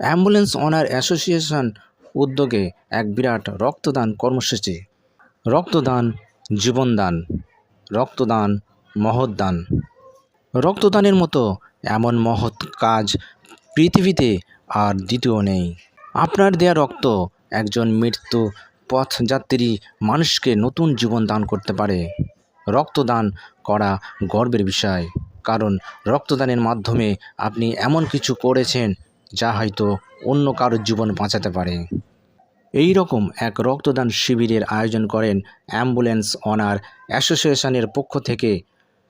Ambulance owner association উদ্যোগে এক বিরাট রক্তদান কর্মসূচি। রক্তদান, জীবনদান, রক্তদান মহৎ দান রক্তদানের মতো এমন মহৎ কাজ পৃথিবীতে আর দ্বিতীয় নেই। আপনার দেয়া রক্ত একজন মৃত্যু পথযাত্রী মানুষকে নতুন জীবন দান করতে পারে। রক্তদান করা গর্বের বিষয়, কারণ রক্তদানের মাধ্যমে আপনি এমন কিছু করেছেন যা হয়তো অন্য কারোর জীবন বাঁচাতে পারে। এই রকম এক রক্তদান শিবিরের আয়োজন করেন অ্যাম্বুলেন্স অনার অ্যাসোসিয়েশনের পক্ষ থেকে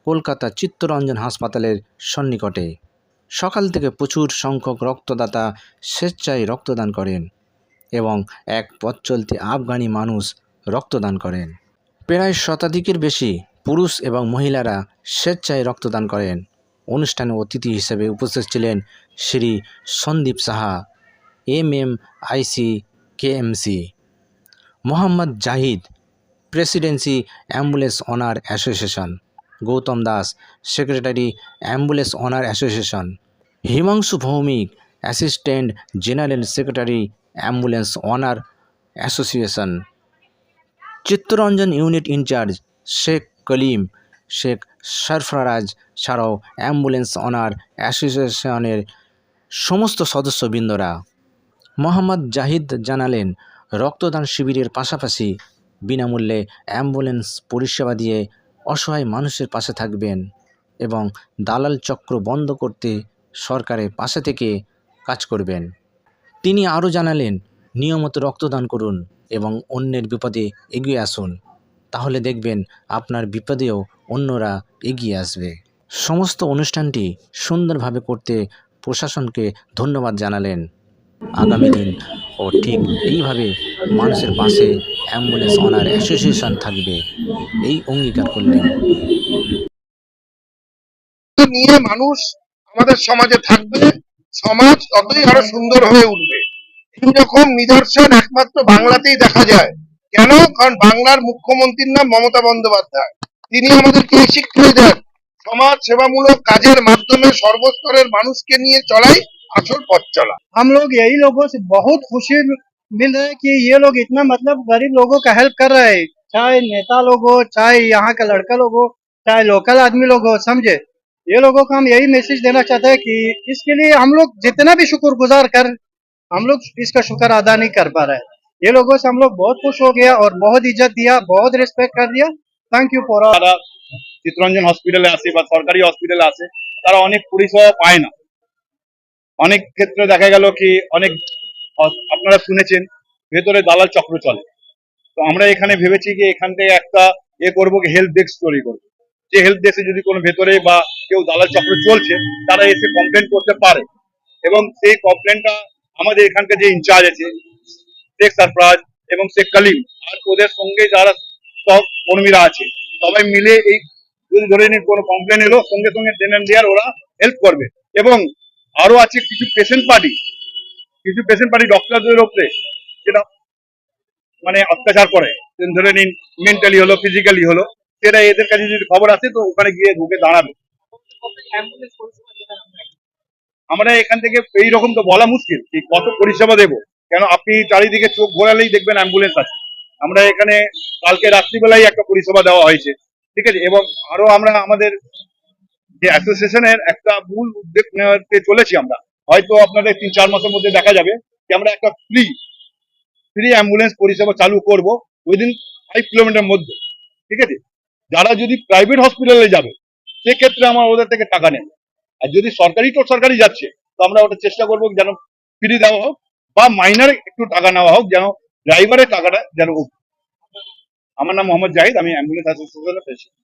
কলকাতা চিত্তরঞ্জন হাসপাতালের সন্নিকটে। সকাল থেকে প্রচুর সংখ্যক রক্তদাতা স্বেচ্ছায় রক্তদান করেন এবং এক পথ চলতি আফগানি মানুষ রক্তদান করেন। প্রায় শতাধিকের বেশি পুরুষ এবং মহিলারা স্বেচ্ছায় রক্তদান করেন। অনুষ্ঠানে অতিথি হিসেবে উপস্থিত ছিলেন Shri Sandip Saha M M IC, KMC. Mohammad Zahid, presidency ambulance owner association. Goutam Das, secretary ambulance owner association. Himanshu Bhowmik, assistant general secretary ambulance owner association. Chittaranjan unit in charge Sheikh Kalim Sheikh Sarfaraz ছাড়াও ambulance honour অ্যাসোসিয়েশনের সমস্ত সদস্যবৃন্দরা। মোহাম্মদ জাহিদ জানালেন, রক্তদান শিবিরের পাশাপাশি বিনামূল্যে ambulance পরিষেবা দিয়ে অসহায় মানুষের পাশে থাকবেন এবং দালাল চক্র বন্ধ করতে সরকারের পাশে থেকে কাজ করবেন। তিনি আরও জানালেন, নিয়মিত রক্তদান করুন এবং অন্যের বিপদে এগিয়ে আসুন। তাহলে দেখবেন আপনার বিপদেও অন্যরা এগিয়ে আসবে। সমস্ত অনুষ্ঠানটি সুন্দরভাবে করতে প্রশাসনকে ধন্যবাদ জানালেন। আগামী দিন ও ঠিক এইভাবে মানুষের পাশে অ্যাম্বুলেন্স অনার অ্যাসোসিয়েশন থাকবে, এই অঙ্গীকার করলেন। নিয়ে মানুষ আমাদের সমাজে থাকবে, সমাজ ততই আরও সুন্দর হয়ে উঠবে। এইরকম নিদর্শন একমাত্র বাংলাতেই দেখা যায়। কেন কারণ বাংলার মুখ্যমন্ত্রীর নাম মমতা বন্দ্যোপাধ্যায় তিনি আমাদেরকে এই শিক্ষা দেন সমাজ সেবামূলক কাজের মাধ্যমে সর্বস্তরের মানুষকে নিয়ে চলাই আসল পথ চলা हम लोग यही लोगों से बहुत खुशी मिल रहा है कि ये लोग इतना मतलब गरीब लोगों का हेल्प कर रहे हैं चाहे नेता लोग हो चाहे यहाँ का लड़का लोग हो चाहे लोकल आदमी लोग हो समझे ये लोगों को हम यही मैसेज देना चाहते हैं कि इसके लिए हम लोग जितना भी शुक्रगुजार कर हम लोग इसका शुक्र अदा नहीं कर पा रहे हैं ये लोगों से हम लोग बहुत खुश हो गया और बहुत इज्जत दिया बहुत रिस्पेक्ट कर दिया थैंक यू फॉर তারা চিত্তরঞ্জন হসপিটালে আসে বা সরকারি হসপিটালে আসে তারা অনেক পরিষেবা পায় না অনেক ক্ষেত্রে দেখা গেল কি অনেক হস- আপনারা শুনেছেন ভেতরে দালাল চক্র চলে তো আমরা এখানে ভেবেছি কি এখান থেকে একটা এ করবো কি হেল্প ডেস্ক তৈরি করবো যে হেল্প ডেস্কে যদি কোনো ভেতরে বা কেউ দালাল চক্র চলছে তারা এসে কমপ্লেন করতে পারে এবং সেই কমপ্লেনটা আমাদের এখানকার যে ইনচার্জ আছে শেখ সরফরাজ এবং শেখ কালিম। আর ওদের সঙ্গে যারা সব কর্মীরা আছে, সবাই মিলে এই যদি ধরে নিন কোনো কমপ্লেন এলো, সঙ্গে সঙ্গে অ্যান্ড দেয়ার ওরা হেল্প করবে। এবং আরও আছে কিছু পেশেন্ট পার্টি কিছু পেশেন্ট পার্টি ডক্টরদের উপরে যেটা মানে অত্যাচার করে। ধরে নিন মেন্টালি হলো ফিজিক্যালি হলো, সেটা এদের কাছে যদি খবর আসে তো ওখানে গিয়ে ঢুকে দাঁড়াবে। আমরা এখান থেকে এই রকম তো বলা মুশকিল কত পরিষেবা দেবো। কেন আপনি চারিদিকে চোখ ঘোরালেই দেখবেন অ্যাম্বুলেন্স আছে। আমরা এখানে কালকে রাত্রিবেলায় একটা পরিষেবা দেওয়া হয়েছে। ঠিক আছে? এবং আরও আমরা আমাদের যে অ্যাসোসিয়েশনের একটা মূল উদ্যোগ নেওয়াতে চলেছি আমরা। হয়তো আপনাদের তিন চার মাসের মধ্যে দেখা যাবে যে আমরা একটা ফ্রি ফ্রি অ্যাম্বুলেন্স পরিষেবা চালু করব উইদিন ফাইভ কিলোমিটার মধ্যে। ঠিক আছে? যারা যদি প্রাইভেট হসপিটালে যাবে, সেক্ষেত্রে আমার ওদের থেকে টাকা নেই আর যদি সরকারি তো সরকারি যাচ্ছে, তো আমরা ওটা চেষ্টা করব যেন ফ্রি দেওয়া হোক। বা মাইনারে একটু টাকা নেওয়া হোক, যেন ড্রাইভারের টাকাটা যেন। আমার নাম মোহাম্মদ জাহিদ, আমি অ্যাম্বুলেন্স অ্যাসোসিয়েশনের প্রেসিডেন্ট